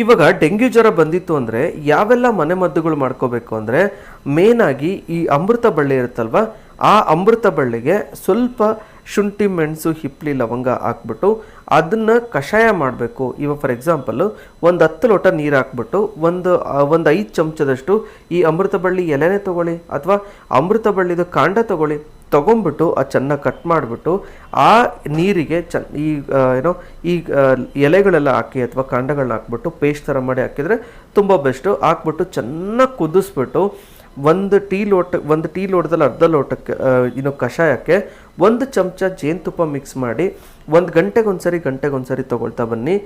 ಇವಾಗ ಡೆಂಗ್ಯೂ ಜ್ವರ ಬಂದಿತ್ತು ಅಂದರೆ ಯಾವೆಲ್ಲ ಮನೆಮದ್ದುಗಳು ಮಾಡ್ಕೋಬೇಕು ಅಂದರೆ ಮೇನಾಗಿ ಈ ಅಮೃತ ಬಳ್ಳಿ ಇರುತ್ತಲ್ವ, ಆ ಅಮೃತ ಬಳ್ಳಿಗೆ ಸ್ವಲ್ಪ ಶುಂಠಿ, ಮೆಣಸು, ಹಿಪ್ಲಿ, ಲವಂಗ ಹಾಕ್ಬಿಟ್ಟು ಅದನ್ನು ಕಷಾಯ ಮಾಡಬೇಕು. ಇವಾಗ ಫಾರ್ ಎಕ್ಸಾಂಪಲ್ಲು ಒಂದು ಹತ್ತು ಲೋಟ ನೀರು ಹಾಕ್ಬಿಟ್ಟು ಒಂದು ಒಂದು ಐದು ಚಮಚದಷ್ಟು ಈ ಅಮೃತ ಬಳ್ಳಿ ಎಲೆನೇ ತಗೊಳ್ಳಿ, ಅಥವಾ ಅಮೃತ ಬಳ್ಳಿದು ಕಾಂಡ ತಗೊಳ್ಳಿ. ತಗೊಂಡ್ಬಿಟ್ಟು ಆ ಚೆನ್ನಾಗಿ ಕಟ್ ಮಾಡಿಬಿಟ್ಟು ಆ ನೀರಿಗೆ ಚ ಈ ಏನೋ, ಈ ಎಲೆಗಳೆಲ್ಲ ಹಾಕಿ ಅಥವಾ ಕಾಂಡಗಳನ್ನ ಹಾಕ್ಬಿಟ್ಟು ಪೇಸ್ಟ್ ಥರ ಮಾಡಿ ಹಾಕಿದರೆ ತುಂಬ ಬೆಸ್ಟು. ಹಾಕ್ಬಿಟ್ಟು ಚೆನ್ನಾಗಿ ಕುದಿಸ್ಬಿಟ್ಟು ಒಂದು ಟೀ ಲೋಟ, ಒಂದು ಟೀ ಲೋಟದಲ್ಲಿ ಅರ್ಧ ಲೋಟಕ್ಕೆ ಇನ್ನು ಕಷಾಯಕ್ಕೆ ಒಂದು ಚಮಚ ಜೇನುತುಪ್ಪ ಮಿಕ್ಸ್ ಮಾಡಿ ಒಂದು ಗಂಟೆಗೊಂದ್ಸರಿ ಗಂಟೆಗೊಂದ್ಸರಿ ತೊಗೊಳ್ತಾ ಬನ್ನಿ.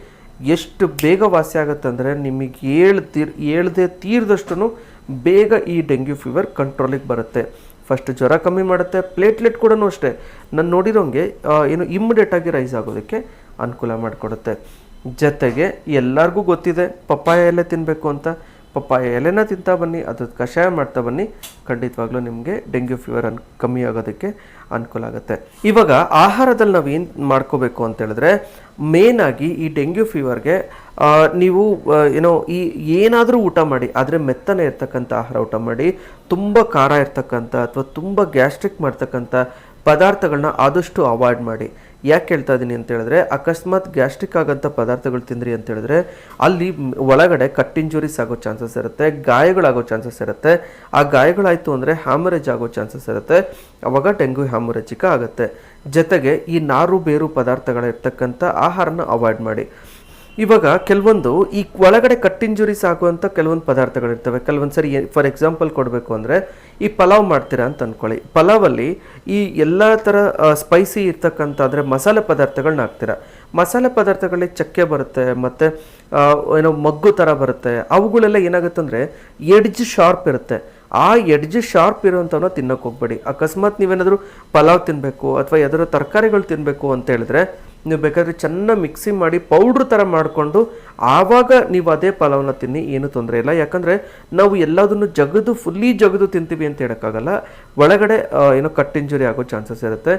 ಎಷ್ಟು ಬೇಗ ವಾಸಿ ಆಗುತ್ತೆ ಅಂದರೆ ನಿಮಗೆ ಹೇಳ್ತೀರ್, ಹೇಳ್ದೆ ತೀರ್ದಷ್ಟು ಬೇಗ ಈ ಡೆಂಗ್ಯೂ ಫೀವರ್ ಕಂಟ್ರೋಲಿಗೆ ಬರುತ್ತೆ. ಫಸ್ಟ್ ಜ್ವರ ಕಮ್ಮಿ ಮಾಡುತ್ತೆ ಪ್ಲೇಟ್ಲೆಟ್ ಕೂಡ ಅಷ್ಟೇ. ನಾನು ನೋಡಿರೋಂಗೆ ಏನು ಇಮ್ಮಿಡಿಯೇಟಾಗಿ ರೈಸ್ ಆಗೋದಕ್ಕೆ ಅನುಕೂಲ ಮಾಡಿಕೊಡುತ್ತೆ. ಜೊತೆಗೆ ಎಲ್ಲರಿಗೂ ಗೊತ್ತಿದೆ, ಪಪ್ಪಾಯ ಎಲ್ಲ ತಿನ್ನಬೇಕು ಅಂತ. ಪಪ್ಪಾಯ ಎಲೆನ ತಿಂತಾ ಬನ್ನಿ ಅದು ಕಷಾಯ ಮಾಡ್ತಾ ಬನ್ನಿ. ಖಂಡಿತವಾಗ್ಲೂ ನಿಮಗೆ ಡೆಂಗ್ಯೂ ಫೀವರ್ ಅನ್, ಕಮ್ಮಿ ಆಗೋದಕ್ಕೆ ಅನುಕೂಲ ಆಗುತ್ತೆ. ಇವಾಗ ಆಹಾರದಲ್ಲಿ ನಾವು ಏನು ಮಾಡ್ಕೋಬೇಕು ಅಂತ ಹೇಳಿದ್ರೆ ಮೇನ್ ಆಗಿ ಈ ಡೆಂಗ್ಯೂ ಫೀವರ್ಗೆ ನೀವು ಏನೋ ಈ ಏನಾದರೂ ಊಟ ಮಾಡಿ, ಆದರೆ ಮೆತ್ತನೆ ಇರ್ತಕ್ಕಂಥ ಆಹಾರ ಊಟ ಮಾಡಿ, ತುಂಬ ಖಾರ ಇರ್ತಕ್ಕಂಥ ಅಥವಾ ತುಂಬ ಗ್ಯಾಸ್ಟ್ರಿಕ್ ಮಾಡ್ತಕ್ಕಂಥ ಪದಾರ್ಥಗಳನ್ನ ಆದಷ್ಟು ಅವಾಯ್ಡ್ ಮಾಡಿ. ಯಾಕೆ ಹೇಳ್ತಾ ಇದ್ದೀನಿ ಅಂತ ಹೇಳಿದ್ರೆ, ಅಕಸ್ಮಾತ್ ಗ್ಯಾಸ್ಟ್ರಿಕ್ ಆಗೋಂಥ ಪದಾರ್ಥಗಳು ತಿಂದ್ರಿ ಅಂತ ಹೇಳಿದ್ರೆ, ಅಲ್ಲಿ ಒಳಗಡೆ ಕಟ್ ಇಂಜುರೀಸ್ ಆಗೋ ಚಾನ್ಸಸ್ ಇರುತ್ತೆ, ಗಾಯಗಳಾಗೋ ಚಾನ್ಸಸ್ ಇರುತ್ತೆ. ಆ ಗಾಯಗಳಾಯಿತು ಅಂದರೆ ಹ್ಯಾಮರೇಜ್ ಆಗೋ ಚಾನ್ಸಸ್ ಇರುತ್ತೆ. ಅವಾಗ ಡೆಂಗ್ಯೂ ಹ್ಯಾಮರೇಜಿಕ ಆಗುತ್ತೆ. ಜೊತೆಗೆ ಈ ನಾರು ಬೇರು ಪದಾರ್ಥಗಳಿರ್ತಕ್ಕಂಥ ಆಹಾರನ ಅವಾಯ್ಡ್ ಮಾಡಿ. ಇವಾಗ ಕೆಲವೊಂದು ಈ ಒಳಗಡೆ ಕಟ್ ಇಂಜುರೀಸ್ ಆಗುವಂಥ ಕೆಲವೊಂದು ಪದಾರ್ಥಗಳಿರ್ತವೆ. ಕೆಲವೊಂದು ಸರಿ ಫಾರ್ ಎಕ್ಸಾಂಪಲ್ ಕೊಡಬೇಕು ಅಂದರೆ ಈ ಪಲಾವ್ ಮಾಡ್ತೀರಾ ಅಂತ ಅಂದ್ಕೊಳ್ಳಿ ಪಲಾವಲ್ಲಿ ಈ ಎಲ್ಲ ಥರ ಸ್ಪೈಸಿ ಇರ್ತಕ್ಕಂಥ ಅಂದರೆ ಮಸಾಲೆ ಪದಾರ್ಥಗಳನ್ನ ಹಾಕ್ತೀರಾ. ಮಸಾಲೆ ಪದಾರ್ಥಗಳಲ್ಲಿ ಚಕ್ಕೆ ಬರುತ್ತೆ, ಮತ್ತು ಏನೋ ಮಗ್ಗು ಥರ ಬರುತ್ತೆ. ಅವುಗಳೆಲ್ಲ ಏನಾಗುತ್ತೆ ಅಂದರೆ ಎಡ್ಜ್ ಶಾರ್ಪ್ ಇರುತ್ತೆ. ಆ ಎಡ್ಜ್ ಶಾರ್ಪ್ ಇರುವಂಥವನ್ನ ತಿನ್ನೋಕೆ ಹೋಗ್ಬೇಡಿ. ಅಕಸ್ಮಾತ್ ನೀವೇನಾದರೂ ಪಲಾವ್ ತಿನ್ನಬೇಕು ಅಥವಾ ಯಾವ್ದಾದ್ರು ತರಕಾರಿಗಳು ತಿನ್ನಬೇಕು ಅಂತ ಹೇಳಿದ್ರೆ ನೀವು ಬೇಕಾದರೆ ಚೆನ್ನಾಗಿ ಮಿಕ್ಸಿ ಮಾಡಿ ಪೌಡ್ರ್ ಥರ ಮಾಡಿಕೊಂಡು ಆವಾಗ ನೀವು ಅದೇ ಪಲಾವ್ನ ತಿನ್ನಿ, ಏನು ತೊಂದರೆ ಇಲ್ಲ. ಯಾಕಂದರೆ ನಾವು ಎಲ್ಲದನ್ನು ಜಗದು ಫುಲ್ಲಿ ಜಗದು ತಿಂತೀವಿ ಅಂತ ಹೇಳೋಕ್ಕಾಗಲ್ಲ. ಒಳಗಡೆ ಏನೋ ಕಟ್ ಇಂಜುರಿ ಆಗೋ ಚಾನ್ಸಸ್ ಇರುತ್ತೆ.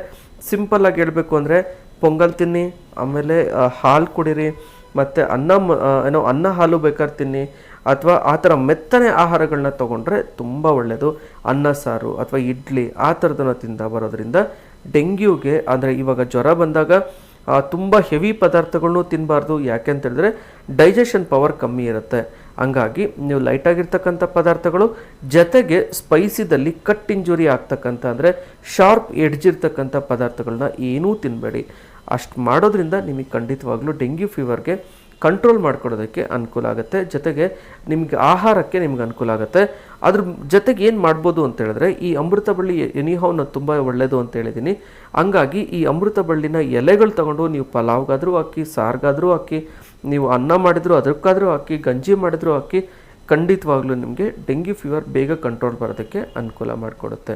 ಸಿಂಪಲ್ಲಾಗಿ ಹೇಳಬೇಕು ಅಂದರೆ ಪೊಂಗಲ್ ತಿನ್ನಿ, ಆಮೇಲೆ ಹಾಲು ಕುಡೀರಿ, ಮತ್ತು ಅನ್ನ ಏನೋ ಅನ್ನ ಹಾಲು ಬೇಕಾದ್ರೆ ತಿನ್ನಿ, ಅಥವಾ ಆ ಥರ ಮೆತ್ತನೆ ಆಹಾರಗಳನ್ನ ತೊಗೊಂಡ್ರೆ ತುಂಬ ಒಳ್ಳೆಯದು ಅನ್ನ, ಸಾರು ಅಥವಾ ಇಡ್ಲಿ ಆ ಥರದನ್ನ ತಿಂದ ಬರೋದ್ರಿಂದ ಡೆಂಗ್ಯೂಗೆ, ಅಂದರೆ ಇವಾಗ ಜ್ವರ ಬಂದಾಗ ತುಂಬ ಹೆವಿ ಪದಾರ್ಥಗಳನ್ನೂ ತಿನ್ನಬಾರ್ದು ಯಾಕೆ ಅಂತ ಹೇಳಿದ್ರೆ ಡೈಜೆಷನ್ ಪವರ್ ಕಮ್ಮಿ ಇರುತ್ತೆ. ಹಂಗಾಗಿ ನೀವು ಲೈಟಾಗಿರ್ತಕ್ಕಂಥ ಪದಾರ್ಥಗಳು, ಜೊತೆಗೆ ಸ್ಪೈಸಿದಲ್ಲಿ ಕಟ್ ಇಂಜುರಿ ಆಗ್ತಕ್ಕಂಥ ಅಂದರೆ ಶಾರ್ಪ್ ಎಡ್ಜಿರ್ತಕ್ಕಂಥ ಪದಾರ್ಥಗಳನ್ನ ಏನೂ ತಿನ್ನಬೇಡಿ ಅಷ್ಟು ಮಾಡೋದ್ರಿಂದ ನಿಮಗೆ ಖಂಡಿತವಾಗ್ಲೂ ಡೆಂಗ್ಯೂ ಫೀವರ್ಗೆ ಕಂಟ್ರೋಲ್ ಮಾಡ್ಕೊಡೋದಕ್ಕೆ ಅನುಕೂಲ ಆಗುತ್ತೆ. ಜೊತೆಗೆ ನಿಮಗೆ ಆಹಾರಕ್ಕೆ ನಿಮ್ಗೆ ಅನುಕೂಲ ಆಗುತ್ತೆ. ಅದ್ರ ಜೊತೆಗೆ ಏನು ಮಾಡ್ಬೋದು ಅಂತ ಹೇಳಿದ್ರೆ, ಈ ಅಮೃತ ಬಳ್ಳಿ ಎನಿಹೌನ ತುಂಬ ಒಳ್ಳೆಯದು ಅಂತ ಹೇಳಿದ್ದೀನಿ ಹಂಗಾಗಿ ಈ ಅಮೃತ ಬಳ್ಳಿನ ಎಲೆಗಳು ತಗೊಂಡು ನೀವು ಪಲಾವ್ಗಾದರೂ ಹಾಕಿ, ಸಾರ್ಗಾದರೂ ಹಾಕಿ, ನೀವು ಅನ್ನ ಮಾಡಿದರೂ ಅದಕ್ಕಾದರೂ ಹಾಕಿ, ಗಂಜಿ ಮಾಡಿದರೂ ಹಾಕಿ, ಖಂಡಿತವಾಗ್ಲೂ ನಿಮಗೆ ಡೆಂಗ್ಯೂ ಫೀವರ್ ಬೇಗ ಕಂಟ್ರೋಲ್ ಬರೋದಕ್ಕೆ ಅನುಕೂಲ ಮಾಡಿಕೊಡುತ್ತೆ.